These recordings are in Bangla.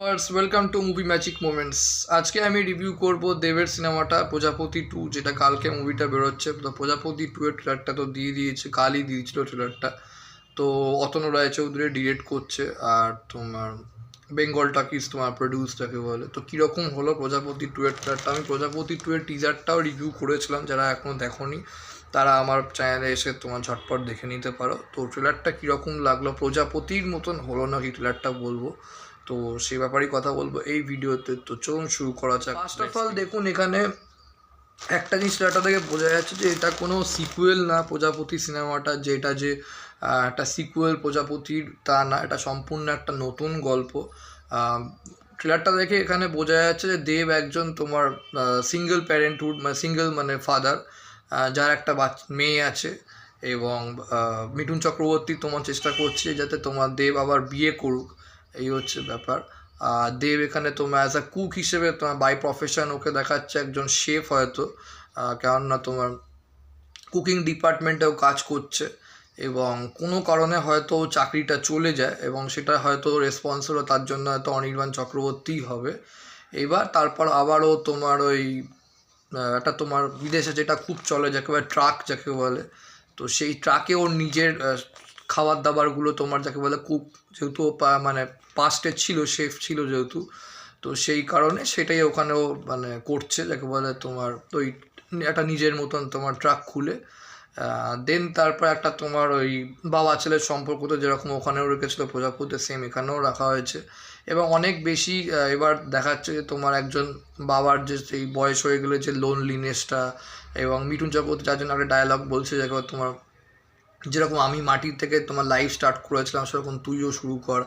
Welcome to movie magic moments আজকে আমি রিভিউ করব দেবের সিনেমাটা প্রজাপতি টু যেটা কালকে মুভিটা বেরোচ্ছে। তো প্রজাপতি টু এর ট্রেলারটা তো দিয়ে দিয়েছে, কালই দিয়েছিল ট্রেলারটা তো অতনু রায়চৌধুরী ডিরেক্ট করছে, আর তোমার বেঙ্গল টাকিস তোমার প্রডিউস যাকে বলে। তো কীরকম হলো প্রজাপতি টু এর ট্রেলারটা আমি প্রজাপতি টু এর টিজারটাও রিভিউ করেছিলাম, যারা এখনও দেখোনি, তারা আমার চ্যানেলে এসে তোমার ঝটপট দেখে নিতে পারো। তো ট্রেলারটা কীরকম লাগল? প্রজাপতির মতন হলো নাকি ট্রেলারটা বলব? তো সে ব্যাপারেই কথা বলব এই ভিডিওতে। তো চলুন শুরু করা যাক। ফার্স্ট অফ অল দেখুন এখানে একটা জিনিস এটা থেকে বোঝা যাচ্ছে যে এটা কোনো সিকুয়েল না প্রজাপতি সিনেমাটা যে এটা যে একটা সিকুয়েল প্রজাপতির তা না এটা সম্পূর্ণ একটা নতুন গল্প। ট্রেলারটা দেখে এখানে বোঝা যাচ্ছে যে দেব একজন তোমার সিঙ্গেল প্যারেন্টহুড মানে সিঙ্গেল মানে ফাদার যার একটা বাচ্চা মেয়ে আছে এবং মিঠুন চক্রবর্তী তোমার চেষ্টা করছে যাতে তোমার দেব আবার বিয়ে করুক। এই হচ্ছে ব্যাপার। আর দেব এখানে তোমার অ্যাজ আ কুক হিসেবে তোমার বাই প্রফেশন ওকে দেখাচ্ছে একজন শেফ হয়তো। কেননা তোমার কুকিং ডিপার্টমেন্টেও কাজ করছে এবং কোনো কারণে হয়তো চাকরিটা চলে যায় এবং সেটা হয়তো রেসপন্সিবল তার জন্য হয়তো অনির্বাণ চক্রবর্তী হবে। এবার তারপর আবারও তোমার ওই একটা তোমার বিদেশে যেটা খুব চলে যাকে বলে ট্রাক যাকে বলে, তো সেই ট্রাকে ওর নিজের খাবার দাবারগুলো তোমার যাকে বলে কুক যেহেতু মানে পাস্টে ছিল শেফ ছিল যেহেতু, তো সেই কারণে সেটাই ওখানেও মানে করছে, যাকে বলে তোমার ওই একটা নিজের মতন তোমার ট্রাক খুলে দেন তারপর একটা তোমার ওই বাবা ছেলের সম্পর্ক তো যেরকম ওখানেও রেখেছিল প্রজাপতি সেম এখানেও রাখা হয়েছে। এবং অনেক বেশি এবার দেখাচ্ছে যে তোমার একজন বাবার যে সেই বয়স হয়ে গেলে যে লোনলিনেসটা এবং মিঠুন চক্রবর্তী, যার জন্য একটা ডায়লগ বলছে, যাকে তোমার যেরকম আমি মাটির থেকে তোমার লাইফ স্টার্ট করেছিলাম, সেরকম তুইও শুরু কর।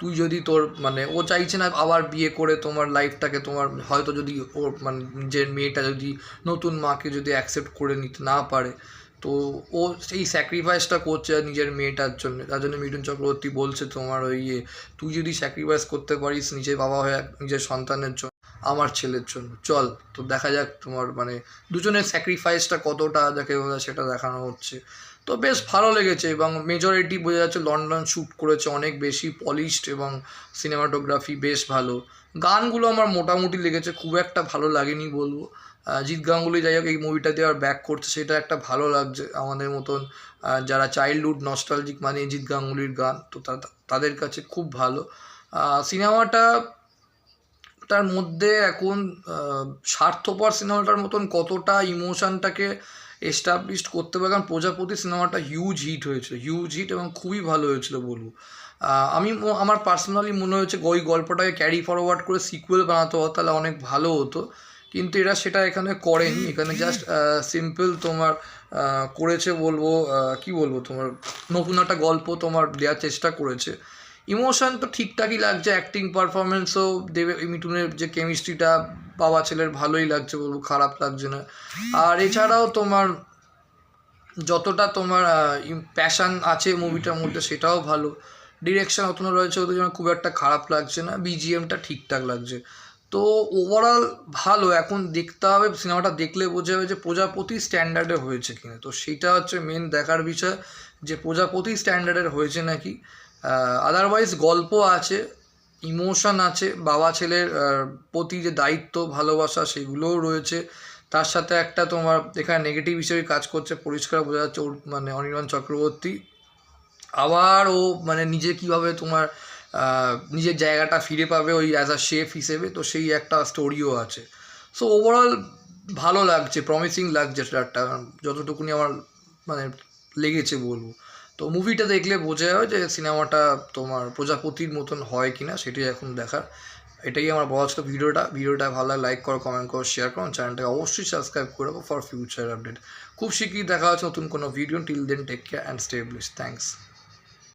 তুই যদি তোর মানে ও চাইছে না আবার বিয়ে করে তোমার লাইফটাকে তোমার হয়তো যদি ওর মানে নিজের মেয়েটা যদি নতুন মাকে যদি অ্যাকসেপ্ট করে নিতে না পারে, তো ও সেই স্যাক্রিফাইসটা করছে নিজের মেয়েটার জন্য। তার জন্য মিঠুন চক্রবর্তী বলছে তোমার ওই ইয়ে তুই যদি স্যাক্রিফাইস করতে পারিস নিজের বাবা হয়ে, নিজের সন্তানের জন্য, আমার ছেলের জন্য। চল, তো দেখা যাক তোমার মানে দুজনের স্যাক্রিফাইসটা কতটা বলে সেটা দেখানো হচ্ছে। তো বেশ ভালো লেগেছে এবং মেজরিটি বোঝা যাচ্ছে লন্ডন শ্যুট করেছে অনেক বেশি পলিশড এবং সিনেমাটোগ্রাফি বেশ ভালো। গানগুলো আমার মোটামুটি লেগেছে, খুব একটা ভালো লাগেনি বলব। জিৎ গাঙ্গুলি যাই হোক এই মুভিটা দিয়ে আর ব্যাক করছে, সেটা একটা ভালো লাগছে আমাদের মতন। যারা চাইল্ডহুড নস্টালজিক মানে জিৎ গাঙ্গুলির গান, তো তাদের কাছে খুব ভালো। সিনেমাটা তার মধ্যে এখন স্বার্থপর সিনেমাটার মতন কতটা ইমোশনটাকে এস্টাবলিশড করতে পারে কারণ প্রজাপতি সিনেমাটা হিউজ হিট হয়েছিল হিউজ হিট এবং খুবই ভালো হয়েছিল বলব। আমি আমার পার্সোনালি মনে হয়েছে ওই গল্পটাকে ক্যারি ফরওয়ার্ড করে সিকুয়েল বানাতে হতো তাহলে অনেক ভালো হতো। কিন্তু এরা সেটা এখানে করেনি, এখানে জাস্ট সিম্পল তোমার করেছে বলব কি বলব তোমার, নতুন একটা গল্প তোমার দেওয়ার চেষ্টা করেছে। ইমোশন তো ঠিকঠাকই লাগছে অ্যাক্টিং পারফরমেন্সও দেবে মিঠুনের যে কেমিস্ট্রিটা বাবা ছেলের ভালোই লাগছে বলব খারাপ লাগছে না। আর এছাড়াও তোমার যতটা তোমার প্যাশান আছে মুভিটার মধ্যে সেটাও ভালো। ডিরেকশন অতনু রয়েছে ওদের জন্য খুব একটা খারাপ লাগছে না বিজিএমটা ঠিকঠাক লাগছে। তো ওভারঅল ভালো, এখন দেখতে হবে, সিনেমাটা দেখলে বোঝা যাবে যে প্রজাপতি স্ট্যান্ডার্ডে হয়েছে কিনা। তো সেটা হচ্ছে মেন দেখার বিষয়, যে প্রজাপতি স্ট্যান্ডার্ডের হয়েছে নাকি। আদারওয়াইজ গল্প আছে ইমোশন আছে, বাবা ছেলের প্রতি যে দায়িত্ব, ভালোবাসা সেগুলোও রয়েছে। তার সাথে একটা তোমার এখানে নেগেটিভ হিসেবে কাজ করছে, পরিষ্কার বোঝা যাচ্ছে ওর মানে অনির্বাণ চক্রবর্তী। আবার ও মানে নিজে কীভাবে তোমার নিজের জায়গাটা ফিরে পাবে ওই অ্যাজ আ শেফ হিসেবে, তো সেই একটা স্টোরিও আছে। সো ওভারঅল ভালো লাগছে প্রমিসিং লাগছে ট্রেলারটা যতটুকুনি আমার মানে লেগেছে বলব। তো মুভিটা দেখলে বোঝা যায় যে সিনেমাটা তোমার প্রজাপতির মতন হয় কি না সেটি এখন দেখার। এটাই আমার বলা ছিল ভিডিওটা। ভিডিওটা ভালো লাইক করো কমেন্ট করো শেয়ার করো। চ্যানেলটাকে অবশ্যই সাবস্ক্রাইব করে রাখো ফর ফিউচার আপডেট খুব শীঘ্রই দেখা হচ্ছে নতুন কোনো video till then take care and stay blessed thanks